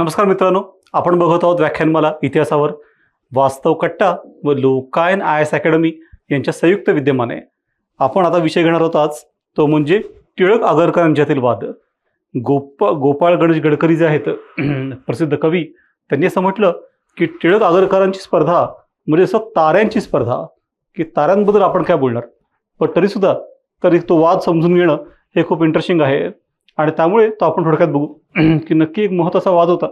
नमस्कार मित्रांनो आपण बघत आहोत व्याख्यानमाला इतिहासावर. वास्तव कट्टा व लोकायन आय एस अकॅडमी यांच्या संयुक्त विद्यमाने. आपण आता विषय घेणार आहोत आज तो म्हणजे टिळक आगरकर यांच्यातील वाद. गोप गोपाळ गणेश गडकरी जे आहेत प्रसिद्ध कवी त्यांनी असं म्हटलं की टिळक आगरकरांची स्पर्धा म्हणजे असं ताऱ्यांची स्पर्धा की ताऱ्यांबद्दल आपण काय बोलणार? पण तरीसुद्धा तरी तो वाद समजून घेणं हे खूप इंटरेस्टिंग आहे. आणि त्यामुळे तो आपण थोडक्यात बघू की नक्की एक महत्त्वाचा वाद होता.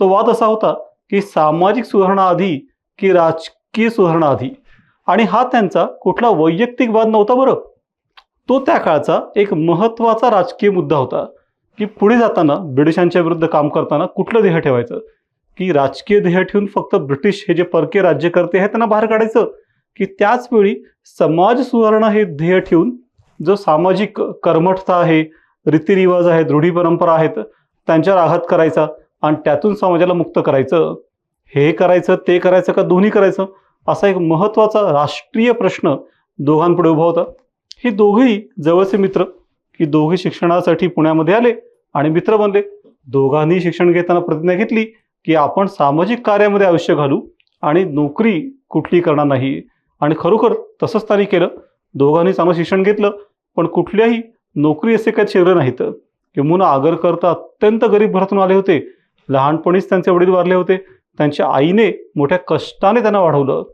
तो वाद असा होता की सामाजिक सुधारणा आधी की राजकीय सुधारणा आधी आणि हा त्यांचा कुठला वैयक्तिक वाद नव्हता बरं. तो त्या काळचा एक महत्त्वाचा राजकीय मुद्दा होता की पुढे जाताना ब्रिटिशांच्या विरुद्ध काम करताना कुठलं ध्येय ठेवायचं? की राजकीय ध्येय ठेवून फक्त ब्रिटिश हे जे परकीय राज्यकर्ते आहेत त्यांना बाहेर काढायचं? की त्याच वेळी समाज सुधारणा हे ध्येय ठेवून जो सामाजिक कर्मठता आहे रीतिरिवाज आहेत रूढी परंपरा आहेत त्यांच्यावर आघात करायचा आणि त्यातून समाजाला मुक्त करायचं. हे करायचं ते करायचं का दोन्ही करायचं? असा एक महत्त्वाचा राष्ट्रीय प्रश्न दोघांपुढे उभा होता. हे दोघेही जवळचे मित्र की दोघे शिक्षणासाठी पुण्यामध्ये आले आणि मित्र बनले. दोघांनी शिक्षण घेताना प्रतिज्ञा घेतली की आपण सामाजिक कार्यामध्ये आयुष्य घालू आणि नोकरी कुठली करणार नाही. आणि खरोखर तसंच त्यांनी केलं. दोघांनी चांगलं शिक्षण घेतलं पण कुठल्याही नोकरी असे काही शिरले नाहीत. किंवा आगरकर तर अत्यंत गरीब घरातून आले होते. लहानपणीच त्यांचे वडील वारले होते. त्यांच्या आईने मोठ्या कष्टाने त्यांना वाढवलं.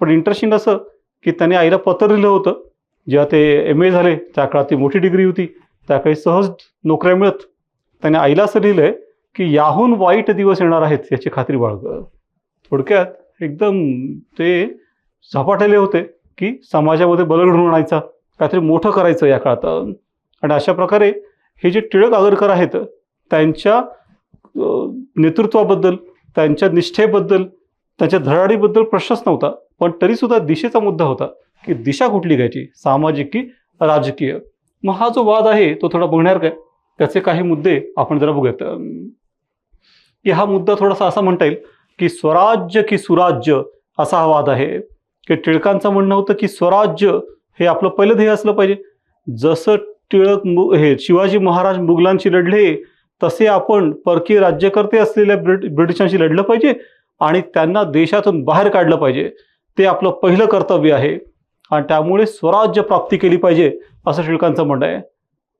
पण इंटरेस्टिंग असं की त्यांनी आईला पत्र दिलं होतं. जेव्हा ते एम ए झाले त्या काळात ती मोठी डिग्री होती. त्या काळी सहज नोकऱ्या मिळत. त्याने आईला असं लिहिलं आहे की याहून वाईट दिवस येणार आहेत याची खात्री बाळग. थोडक्यात एकदम ते झपाटलेले होते की समाजामध्ये बदल घडवून आणायचा. काहीतरी मोठं करायचं या काळात. आणि अशा प्रकारे हे जे टिळक आगरकर आहेत त्यांच्या नेतृत्वाबद्दल त्यांच्या निष्ठेबद्दल त्यांच्या धडाडीबद्दल प्रश्नच नव्हता. पण तरीसुद्धा दिशेचा मुद्दा होता की दिशा कुठली घ्यायची? सामाजिक की राजकीय? मग हा जो वाद आहे तो थोडा बघणार काय त्याचे काही मुद्दे आपण जरा बघूयात. की हा मुद्दा थोडासा असा म्हणता येईल की स्वराज्य की सुराज्य असा हा वाद आहे. की टिळकांचं म्हणणं होतं की स्वराज्य हे आपलं पहिलं ध्येय असलं पाहिजे. जसं टिळक मु हे शिवाजी महाराज मुघलांशी लढले तसे आपण परकीय राज्यकर्ते असलेल्या ब्रिट ब्रिटिशांशी लढलं पाहिजे आणि त्यांना देशातून बाहेर काढलं पाहिजे. ते आपलं पहिलं कर्तव्य आहे आणि त्यामुळे स्वराज्य प्राप्ती केली पाहिजे असं टिळकांचं म्हणणं आहे.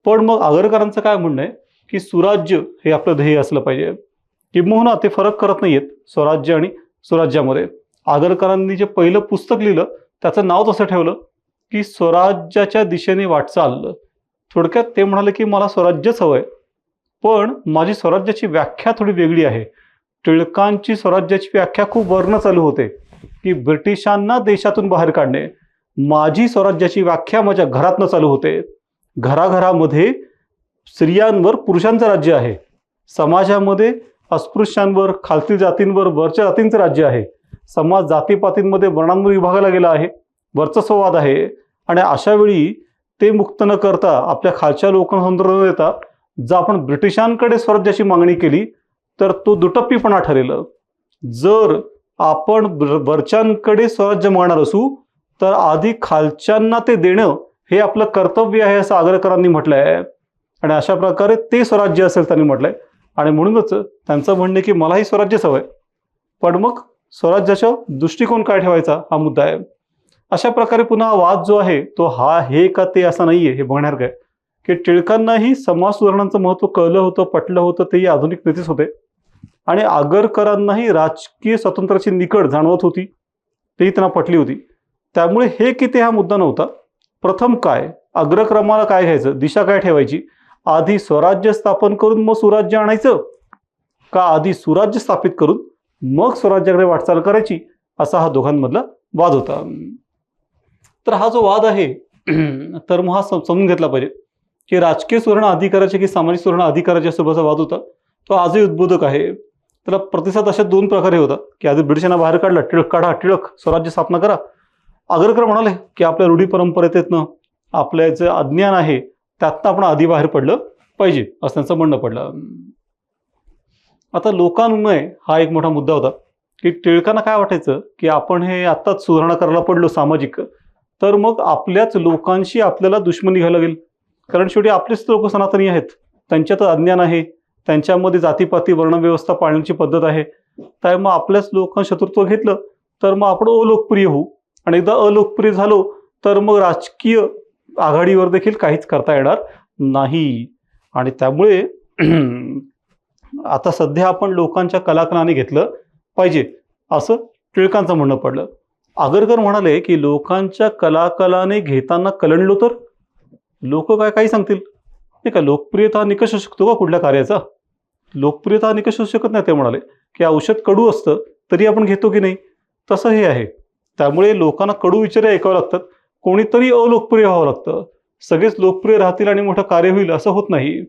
पण मग आगरकरांचं काय म्हणणं आहे? की सुराज्य हे आपलं ध्येय असलं पाहिजे. किंबहुना ते फरक करत नाही आहेत स्वराज्य आणि स्वराज्यामध्ये. आगरकरांनी जे पहिलं पुस्तक लिहिलं त्याचं नाव तसं ठेवलं की स्वराज्याच्या दिशेने वाटचाल. थोडक्यात ते म्हणाले की मला स्वराज्यच हवं आहे पण माझी स्वराज्याची व्याख्या थोडी वेगळी आहे. टिळकांची स्वराज्याची व्याख्या खूप वर्ण चालू होते. की ब्रिटिशांना देशातून बाहेर काढणे. माझी स्वराज्याची व्याख्या माझ्या घरातनं चालू होते. घराघरामध्ये स्त्रियांवर पुरुषांचं राज्य आहे. समाजामध्ये अस्पृश्यांवर खालतील जातींवर वरच्या जातींचं राज्य आहे. समाज जातीपातींमध्ये वर्णांवर विभागाला गेला आहे. वर्चस्ववाद आहे. आणि अशावेळी ते मुक्त न करता आपल्या खालच्या लोकांसंदर्भ देता जर आपण ब्रिटिशांकडे स्वराज्याची मागणी केली तर तो दुटप्पीपणा ठरेल. जर आपण वरच्यांकडे स्वराज्य मागणार असू तर आधी खालच्यांना ते देणं हे आपलं कर्तव्य आहे असं आग्रकरांनी म्हटलं आहे आणि अशा प्रकारे ते स्वराज्य असेल त्यांनी म्हटलंय. आणि म्हणूनच त्यांचं म्हणणं की मलाही स्वराज्यच हवंय. पण मग स्वराज्याचा दृष्टिकोन काय ठेवायचा हा मुद्दा आहे. अशा प्रकारे पुन्हा वाद जो आहे तो हा हे का ते असा नाहीये हे बघण्यासारखं काय की टिळकांनाही समाज सुधारणांचं महत्त्व कळलं होतं पटलं होतं तेही आधुनिक नेतेच होते. आणि आगरकरांनाही राजकीय स्वातंत्र्याची निकड जाणवत होती तेही त्यांना पटली होती. त्यामुळे हे किती हा मुद्दा नव्हता. प्रथम काय? अग्रक्रमाला काय घ्यायचं? दिशा काय ठेवायची? आधी स्वराज्य स्थापन करून मग सुराज्य आणायचं? का आधी सुराज्य स्थापित करून मग स्वराज्याकडे वाटचाल करायची? असा हा दोघांमधला वाद होता. तर हा जो वाद आहे तर मग हा समजून घेतला पाहिजे. की राजकीय सुधारणा अधिकाराच्या की सामाजिक सुधारणा अधिकाराच्या सोबतचा वाद होता. तो आजही उद्बोधक आहे. त्याला प्रतिसाद अशा दोन प्रकारे होता. की आधी ब्रिटिशांना बाहेर काढला टिळक काढा टिळक स्वराज्य स्थापना करा. आगरकर म्हणाले की आपल्या रूढी परंपरेतनं आपल्या जे अज्ञान आहे त्यातनं आपण आधी बाहेर पडलं पाहिजे असं त्यांचं म्हणणं पडलं. आता लोकांमुळे हा एक मोठा मुद्दा होता. की टिळकांना काय वाटायचं? की आपण हे आत्ताच सुधारणा करायला पडलो सामाजिक. तर मग आपल्याच लोकांशी आपल्याला दुश्मनी घ्यावी लागेल. कारण शेवटी आपलेच लोक सनातनी आहेत. त्यांच्यात अज्ञान आहे. त्यांच्यामध्ये जातीपाती वर्णव्यवस्था पाळण्याची पद्धत आहे. तर मग आपल्याच लोकांना शत्रुत्व घेतलं तर मग आपण अलोकप्रिय होऊ. आणि एकदा अलोकप्रिय झालो तर मग राजकीय आघाडीवर देखील काहीच करता येणार नाही. आणि त्यामुळे आता सध्या आपण लोकांच्या कलाकलाने घेतलं पाहिजे असं टिळकांचं म्हणणं पडलं. आगरकर म्हणाले की लोकांच्या कलाकलाने घेताना कलंडलो तर? लोक काय काही सांगतील? नाही का लोकप्रियता हा निकष असू शकतो का कुठल्या कार्याचा? लोकप्रियता हा निकष असू शकत नाही ते म्हणाले. की औषध कडू असतं तरी आपण घेतो की नाही? तसं हे आहे. त्यामुळे लोकांना कडू विचारे ऐकावं लागतात कोणीतरी अलोकप्रिय व्हावं लागतं. सगळेच लोकप्रिय राहतील आणि मोठं कार्य होईल असं होत नाही.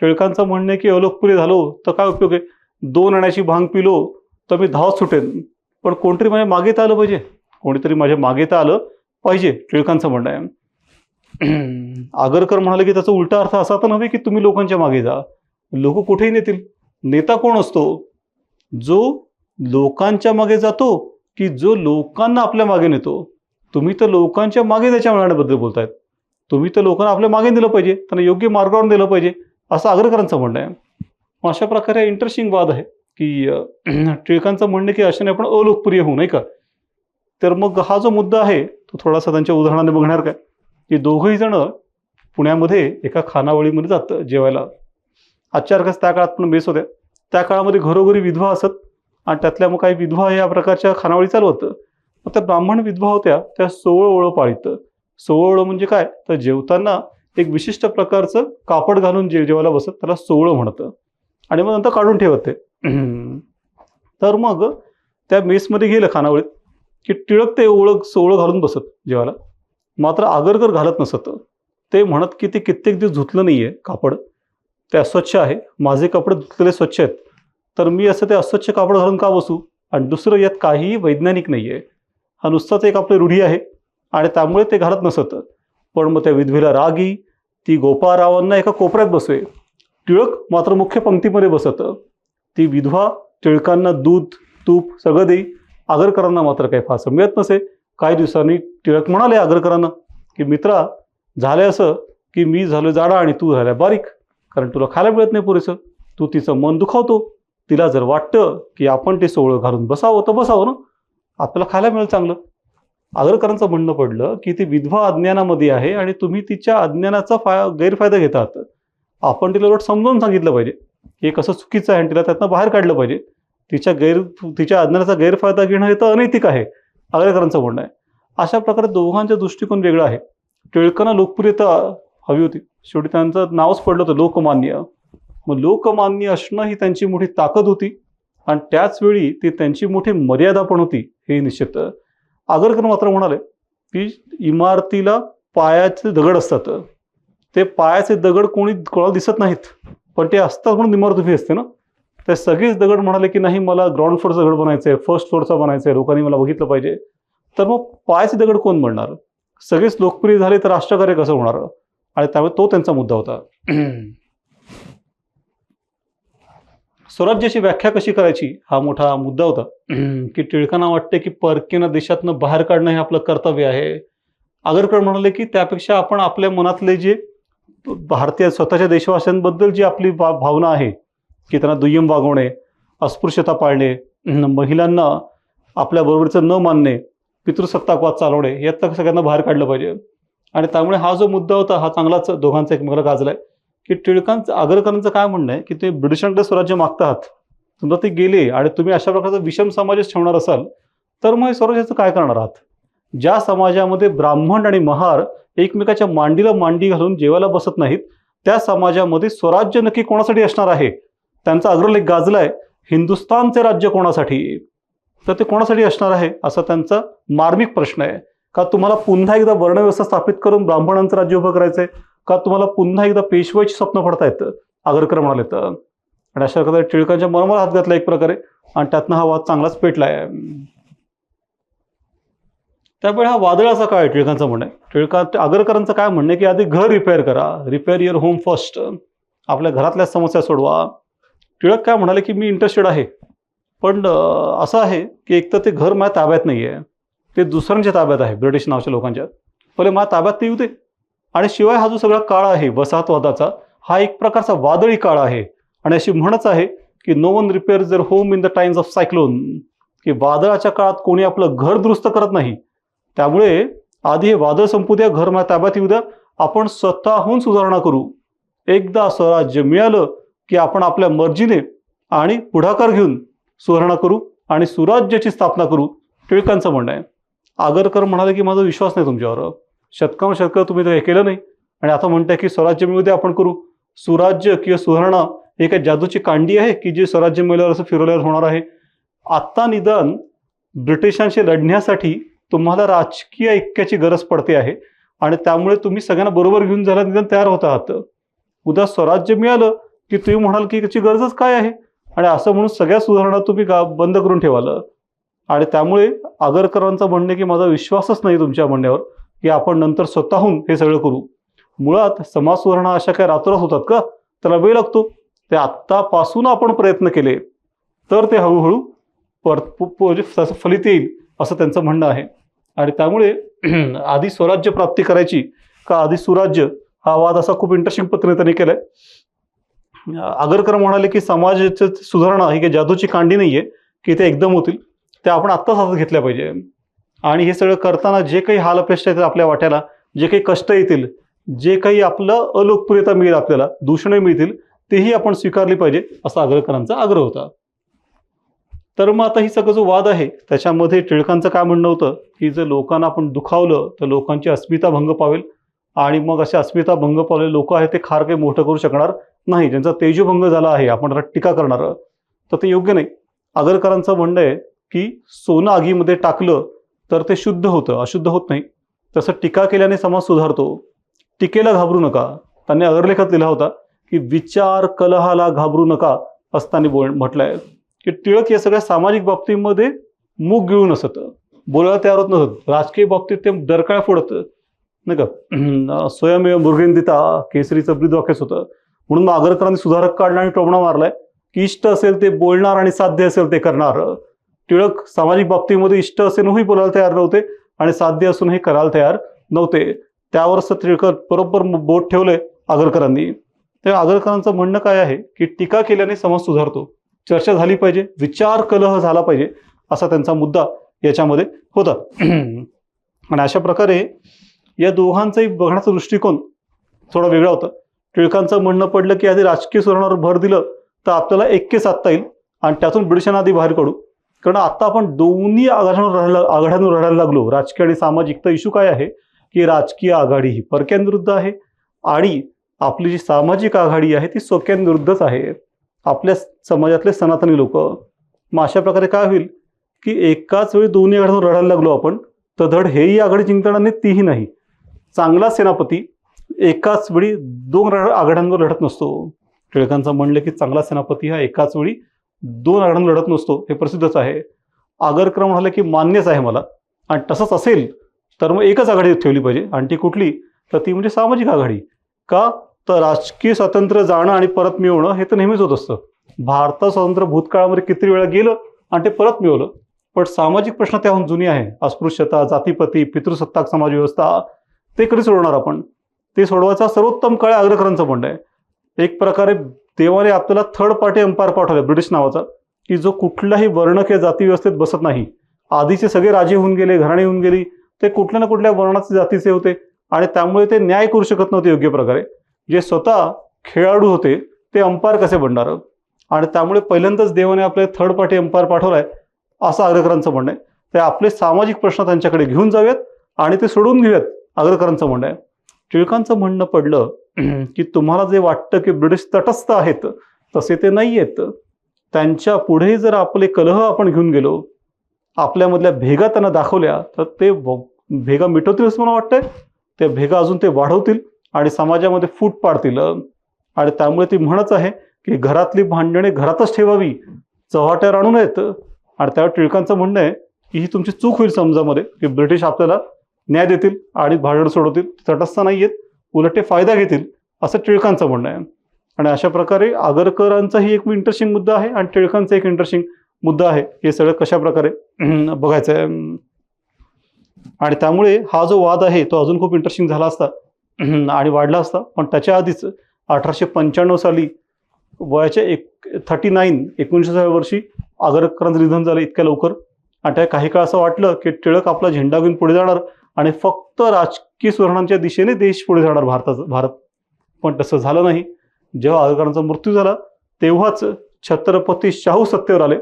टिळकांचं म्हणणं आहे की अलोकप्रिय झालो तर काय उपयोग आहे? दोन आण्याची भांग पिलो तर मी धावत सुटेन. पण कोणतरी म्हणजे मागे आलं पाहिजे. कोणीतरी माझ्या मागे तर आलं पाहिजे टिळकांचं म्हणणं आहे. आगरकर म्हणाले की त्याचा उलटा अर्थ असा तर नव्हे की तुम्ही लोकांच्या मागे जा. लोक कुठेही नेतील. नेता कोण असतो? जो लोकांच्या मागे जातो की जो लोकांना आपल्या मागे नेतो. तुम्ही तर लोकांच्या मागे त्याच्या मिळण्याबद्दल बोलतायत. तुम्ही तर लोकांना आपल्या मागे नेलं पाहिजे त्यांना योग्य मार्गावर नेलं पाहिजे असं आग्रकरांचं म्हणणं आहे. मग अशा प्रकारे इंटरेस्टिंग वाद आहे की टिळकांचं म्हणणं की अशाने आपण अलोकप्रिय होऊ नाही का? तर मग हा जो मुद्दा आहे तो थोडासा त्यांच्या उदाहरणाने बघणार काय? की दोघंही जण पुण्यामध्ये एका खानावळीमध्ये जातं जेवायला. आजच्या अर्कास त्या काळात पण बेस होत्या. त्या काळामध्ये घरोघरी विधवा असत आणि त्यातल्या मग काही विधवा या प्रकारच्या खानावळी चालू होतं मग त्या ब्राह्मण विधवा होत्या त्या सोवळ ओळं पाळीत. सोवळ ओळं म्हणजे काय? तर जेवताना एक विशिष्ट प्रकारचं कापड घालून जे जेवायला बसत त्याला सोवळं म्हणतं. आणि मग नंतर काढून ठेवत ते. तर मग त्या मेसमध्ये गेलं खानावळीत. की टिळक ते ओळख सोवळं घालून बसत जेवायला. मात्र आगरकर घालत नसत. ते म्हणत की ते कित्येक दिवस धुतलं नाही आहे कापड. ते अस्वच्छ आहे. माझे कपडे धुतलेले स्वच्छ आहेत. तर मी असं ते अस्वच्छ कापड घालून का बसू? आणि दुसरं यात काहीही वैज्ञानिक नाही आहे हा नुसताच एक आपली रूढी आहे. आणि त्यामुळे ते घालत नसत. पण मग त्या विधवेला रागी ती गोपाळरावांना एका कोपऱ्यात बसवे. टिळक मात्र मुख्य पंक्तीमध्ये बसत. ती विधवा टिळकांना दूध तूप सगळं देई. आगरकरांना मात्र काही फारसं मिळत नसे. काही दिवसांनी टिळक म्हणाले आगरकरांना की मित्रा झाले असं की मी झालो जाडा आणि तू झाल्या बारीक. कारण तुला खायला मिळत नाही पुरेसं. तू तिचं मन दुखावतो. तिला जर वाटतं की आपण ते सोहळं घालून बसावं तर बसावं ना. आपल्याला खायला मिळेल चांगलं. आगरकरांचं म्हणणं पडलं की ती विधवा अज्ञानामध्ये आहे आणि तुम्ही तिच्या अज्ञानाचा फाय गैरफायदा घेत आहात आपण तिला उलट समजावून सांगितलं पाहिजे. की हे कसं चुकीचं आहे आणि तिला त्यातनं बाहेर काढलं पाहिजे. तिच्या गैर तिच्या अज्ञानाचा गैरफायदा घेणं हे तर अनैतिक आहे. आगरेकरांचं म्हणणं आहे. अशा प्रकारे दोघांचा दृष्टिकोन वेगळा आहे. टिळकांना लोकप्रियता हवी होती. शेवटी त्यांचं नावच पडलं होतं लोकमान्य. मग लोकमान्य असणं ही त्यांची मोठी ताकद होती. आणि त्याच वेळी ती त्यांची मोठी मर्यादा पण होती हे निश्चित. आगरकर मात्र म्हणाले की इमारतीला पायाचे दगड असतात. ते पायाचे दगड कोणी कोणाला दिसत नाहीत. पण ते असतात म्हणून इमारत उभी असते ना. ते सगळेच दगड म्हणाले की नाही मला ग्राउंड फ्लोरचा दगड बनायचं आहे फर्स्ट फ्लोअरचा बनायचं आहे लोकांनी मला बघितलं पाहिजे. तर मग पायाचे दगड कोण बनणार? सगळेच लोकप्रिय झाले तर राष्ट्रकार्य कसं होणार? आणि त्यामुळे तो त्यांचा मुद्दा होता. स्वराज्याची व्याख्या कशी करायची? हा मोठा मुद्दा होता. की टिळकांना वाटते की परकीनं देशातनं बाहेर काढणं हे आपलं कर्तव्य आहे. आगरकर म्हणाले की त्यापेक्षा आपण आपल्या मनातले जे भारतीय स्वतःच्या देशवासियांबद्दल जी आपली भावना आहे की त्यांना दुय्यम वागवणे अस्पृश्यता पाळणे महिलांना आपल्याबरोबरचं न मानणे पितृसत्ताकवाद चालवणे यात सगळ्यांना बाहेर काढलं पाहिजे. आणि त्यामुळे हा जो मुद्दा होता हा चांगलाच दोघांचा एकमेकाला गाजला आहे की टिळकांचं आग्रकरांचं काय म्हणणं आहे? की ते ब्रिटिशांकडे स्वराज्य मागता आहात. समजा ते गेले आणि तुम्ही अशा प्रकारचा विषम समाजच ठेवणार असाल तर मग स्वराज्याचं काय करणार आहात? ज्या समाजामध्ये ब्राह्मण आणि महार एकमेकाच्या मांडीला मांडी घालून जेवायला बसत नाहीत त्या समाजामध्ये स्वराज्य नक्की कोणासाठी असणार आहे? त्यांचा अग्रलेख गाजलाय हिंदुस्थानचे राज्य कोणासाठी? तर ते कोणासाठी असणार आहे? असा त्यांचा मार्मिक प्रश्न आहे. का तुम्हाला पुन्हा एकदा वर्णव्यवस्था स्थापित करून ब्राह्मणांचं राज्य उभं करायचंय? का तुम्हाला पुन्हा एकदा पेशवाईची स्वप्न पडतायत आगरकर म्हणाले तर. आणि अशा प्रकारे टिळकांच्या मरमर हात घातला एक प्रकारे. आणि त्यातनं हा वाद चांगलाच पेटलाय. त्यामुळे हा वादळाचा काय आहे टिळकांचं म्हणणं. आहे टिळका आगरकरांचं काय म्हणणं आहे की आधी घर रिपेअर करा. रिपेअर युअर होम फर्स्ट आपल्या घरातल्या समस्या सोडवा. टिळक काय म्हणाले की मी इंटरेस्टेड आहे. पण असं आहे की एक तर ते घर माझ्या ताब्यात नाही आहे ते दुसऱ्यांच्या ताब्यात आहे ब्रिटिश नावच्या लोकांच्या. पहिले माझ्या ताब्यात ते येऊ दे. आणि शिवाय हा जो सगळा काळ आहे वसाहतवादाचा हा एक प्रकारचा वादळी काळ आहे. आणि अशी म्हणच आहे की नो वन रिपेअर जर home in the times of cyclone की वादळाच्या काळात कोणी आपलं घर दुरुस्त करत नाही. त्यामुळे आधी हे वादळ संपू द्या घर माझ्या ताब्यात येऊ द्या. आपण स्वतःहून सुधारणा करू. एकदा स्वराज्य मिळालं की आपण आपल्या मर्जीने आणि पुढाकार घेऊन सुधारणा करू आणि सुराज्याची स्थापना करू टिळकांचं म्हणणं आहे. आगरकर म्हणाले की माझा विश्वास नाही तुमच्यावर. शतकां शतकं तुम्ही तर हे केलं नाही. आणि आता म्हणताय की स्वराज्य मिळू दे आपण करू. सुराज्य किंवा सुधारणा हे काय जादूची कांडी आहे की जे स्वराज्य मिळाल्यावर असं फिरवल्यावर होणार आहे. आत्ता निदान ब्रिटिशांशी लढण्यासाठी तुम्हाला राजकीय ऐक्याची गरज पडते आहे आणि त्यामुळे तुम्ही सगळ्यांना बरोबर घेऊन झाला निदान तयार होत आहात. उद्या स्वराज्य मिळालं की तुम्ही म्हणाल की याची गरजच काय आहे? आणि असं म्हणून सगळ्या सुधारणा तुम्ही गा बंद करून ठेवाल. आणि त्यामुळे आगरकरांचं म्हणणे की माझा विश्वासच नाही तुमच्या म्हणण्यावर की आपण नंतर स्वतःहून हे सगळं करू. मुळात समाज सुधारणा अशा काय रातोरात होतात का? त्याला वेळ लागतो. ते आत्तापासून आपण प्रयत्न केले तर ते हळूहळू पर म्हणजे फलित येईल असं त्यांचं म्हणणं आहे. आणि त्यामुळे आधी स्वराज्य प्राप्ती करायची का आधी सुराज्य? हा वाद असा खूप इंटरेस्टिंग पद्धतीने त्यांनी केलाय. आगरकर म्हणाले की समाजाची सुधारणा ही काही जादूची कांडी नाहीये की ते एकदम होतील ते आपण आत्ताच हातात घेतल्या पाहिजे. आणि हे सगळं करताना जे काही हाल अपेक्षा येतील आपल्या वाट्याला जे काही कष्ट येतील जे काही आपलं अलोकप्रियता मिळेल आपल्याला दूषणे मिळतील तेही आपण स्वीकारली पाहिजे असा आग्रहकरांचा आग्रह होता. तर मग आता ही सगळं जो वाद आहे त्याच्यामध्ये टिळकांचं काय म्हणणं होतं की जर लोकांना आपण दुखावलं तर लोकांची अस्मिता भंग पावेल. आणि मग असे अस्मिता भंग पावलेले लोक आहेत ते खार काही मोठं करू शकणार नाही ज्यांचा तेजभंग झाला आहे आपण आता टीका करणार तर ते योग्य नाही. आगरकरांचं म्हणणं आहे की सोनं आगीमध्ये टाकलं तर ते शुद्ध होतं अशुद्ध होत नाही. तसं टीका केल्याने समाज सुधारतो. टीकेला घाबरू नका. त्यांनी अगरलेखात लिहिला होता की विचार कलहाला घाबरू नका असताना बोल म्हटलंय की टिळक या सगळ्या सामाजिक बाबतीमध्ये मूग गिळून असत बोलायला तयार होत नसत. राजकीय बाबतीत ते दरकाळ फोडत. नाही का? स्वयमेव मुर्गेंदिता केसरीचं ब्रीद वाक्यच होतं. म्हणून मग आगरकरांनी सुधारक काढला आणि टोमणा मारलाय. की इष्ट असेल ते बोलणार आणि साध्य असेल ते करणार. टिळक सामाजिक बाबतीमध्ये इष्ट असेलही बोलायला तयार नव्हते आणि साध्य असूनही करायला तयार नव्हते. त्यावरच टिळकर बरोबर बोट ठेवलंय आगरकरांनी. तर आगरकरांचं म्हणणं काय आहे की टीका केल्याने समाज सुधारतो. चर्चा झाली पाहिजे विचार कलह झाला पाहिजे असा त्यांचा मुद्दा याच्यामध्ये होता. आणि अशा प्रकारे या दोघांचाही बघण्याचा दृष्टिकोन थोडा वेगळा होता. टिळकांचं म्हणणं पडलं की आधी राजकीय सुधारणावर भर दिलं तर आपल्याला ऐक्य साधता येईल आणि त्यातून ब्रिटिशांना आधी बाहेर काढू. कारण आता आपण दोन्ही आघाड्यांवर राहायला आघाड्यांवर राहायला लागलो. राजकीय आणि सामाजिक तर इशू काय आहे? की राजकीय आघाडी ही परक्यांविरुद्ध आहे आणि आपली जी सामाजिक आघाडी आहे ती स्वक्यांविरुद्धच आहे. आपल्या समाजातले सनातनी लोक. मग अशा प्रकारे काय होईल? की एकाच वेळी दोन्ही आघाड्यांवर लढायला लागलो आपण तर धड हेही आघाडी जिंकणार नाही तीही नाही. चांगला सेनापती एकाच वेळी दोन आघाड्यांवर लढत नसतो. टिळकांचं म्हणलं की चांगला सेनापती हा एकाच वेळी दोन आघाड्यांवर लढत नसतो हे प्रसिद्धच आहे. आगरकर म्हणाले की मान्यच आहे मला. आणि तसंच असेल तर मग एकच आघाडी ठेवली पाहिजे. आणि ती कुठली? तर ती म्हणजे सामाजिक आघाडी. का? तर राजकीय स्वातंत्र्य जाणं आणि परत मिळवणं हे तर नेहमीच होत असतं. भारतात स्वातंत्र्य भूतकाळामध्ये किती वेळा गेलं आणि ते परत मिळवलं. पण सामाजिक प्रश्न त्याहून जुनी आहे. अस्पृश्यता जातीपती पितृसत्ताक समाज व्यवस्था ते कधी सोडवणार आपण. ते सोडवायचा सर्वोत्तम काळ आग्रकरांचं म्हणणं आहे. एक प्रकारे देवाने आपल्याला थर्ड पार्टी अंपायर पाठवला ब्रिटिश नावाचा की जो कुठलाही वर्ण किंवा जाती व्यवस्थेत बसत नाही. आधीचे सगळे राजे होऊन गेले घराणे होऊन गेली ते कुठल्या ना कुठल्या वर्णाचे जातीचे होते आणि त्यामुळे ते न्याय करू शकत नव्हते योग्य प्रकारे. जे स्वतः खेळाडू होते ते अंपायर कसे बनणार? आणि त्यामुळे पहिल्यांदाच देवाने आपले थर्ड पार्टी अंपायर पाठवलाय असं आग्रकरांचं म्हणणं आहे. ते आपले सामाजिक प्रश्न त्यांच्याकडे घेऊन जाऊयात आणि ते सोडवून घेऊयात आग्रकरांचं म्हणणं आहे. टिळकांचं म्हणणं पडलं की तुम्हाला जे वाटतं की ब्रिटिश तटस्थ आहेत तसे ते नाही आहेत त्यांच्या पुढे जर आपले कलह आपण घेऊन गेलो आपल्यामधल्या भेगा त्यांना दाखवल्या तर ते भेगा मिटवतील असं मला वाटतंय. त्या भेगा अजून ते वाढवतील आणि समाजामध्ये फूट पाडतील. आणि त्यामुळे ती म्हणच आहे की घरातली भांडणे घरातच ठेवावी चव्हाट्यावर आणू नयेत. आणि त्यावर टिळकांचं म्हणणं आहे की ही तुमची चूक होईल समजामध्ये की ब्रिटिश आपल्याला न्याय देतील आणि भांडण सोडवतील तटस्थ नाही आहेत उलट ते फायदा घेतील असं टिळकांचं म्हणणं आहे. आणि अशा प्रकारे आगरकरांचाही एक इंटरेस्टिंग मुद्दा आहे आणि टिळकांचा एक इंटरेस्टिंग मुद्दा आहे. हे सगळं कशा प्रकारे बघायचं आहे. आणि त्यामुळे हा जो वाद आहे तो अजून खूप इंटरेस्टिंग झाला असता. आणि वाढला असता. पण त्याच्या आधीच अठराशे पंच्याण्णव साली वयाच्या एक थर्टी नाईन एकोणीसशे वर्षी आगरकरांचं निधन झालं इतक्या लवकर. आणि त्या काही काळ असं वाटलं की टिळक आपला झेंडा घेऊन पुढे जाणार. आणि फक्त राजकीय सुधारणांच्या दिशेने देश पुढे जाणार भारताचं भारत. पण तसं झालं नाही. जेव्हा आगरकरांचा मृत्यू झाला तेव्हाच छत्रपती शाहू सत्तेवर आले.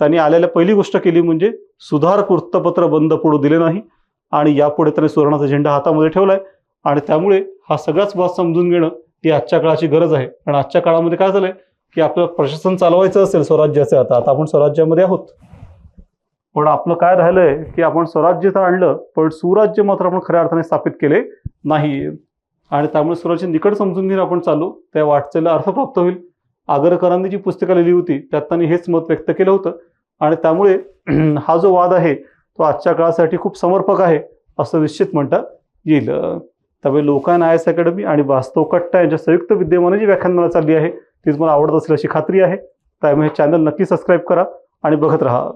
त्यांनी आलेल्या पहिली गोष्ट केली म्हणजे सुधार वृत्तपत्र बंद पडू दिले नाही आणि यापुढे त्यांनी सुवर्णाचा झेंडा हातामध्ये ठेवलाय. आणि त्यामुळे हा सगळाच वाद समजून घेणं ही आजच्या काळाची गरज आहे. आणि आजच्या काळामध्ये काय झालंय की आपलं प्रशासन चालवायचं असेल स्वराज्याचं आता आता आपण स्वराज्यामध्ये आहोत. पण आपलं काय राहिलंय की आपण स्वराज्य तर आणलं पण सुराज्य मात्र आपण खऱ्या अर्थाने स्थापित केले नाही. आणि त्यामुळे स्वराज्य निकट समजून घेऊन आपण चालू त्या वाटचालीला अर्थ प्राप्त होईल. आगरकरांनी जी पुस्तकं लिहिली होती त्यात त्यांनी हेच मत व्यक्त केलं होतं. आणि त्यामुळे हा जो वाद आहे तो आजच्या काळासाठी खूप समर्पक आहे असं निश्चित म्हणता येईल. त्यामुळे लोकायन आय एस अकॅडमी आणि वास्तव कट्टा यांच्या संयुक्त विद्यमाने जी व्याख्यानमाला चालली आहे ती तुम्हाला आवडत असेल अशी खात्री आहे. त्यामुळे हे चॅनल नक्की सबस्क्राईब करा आणि बघत राहा.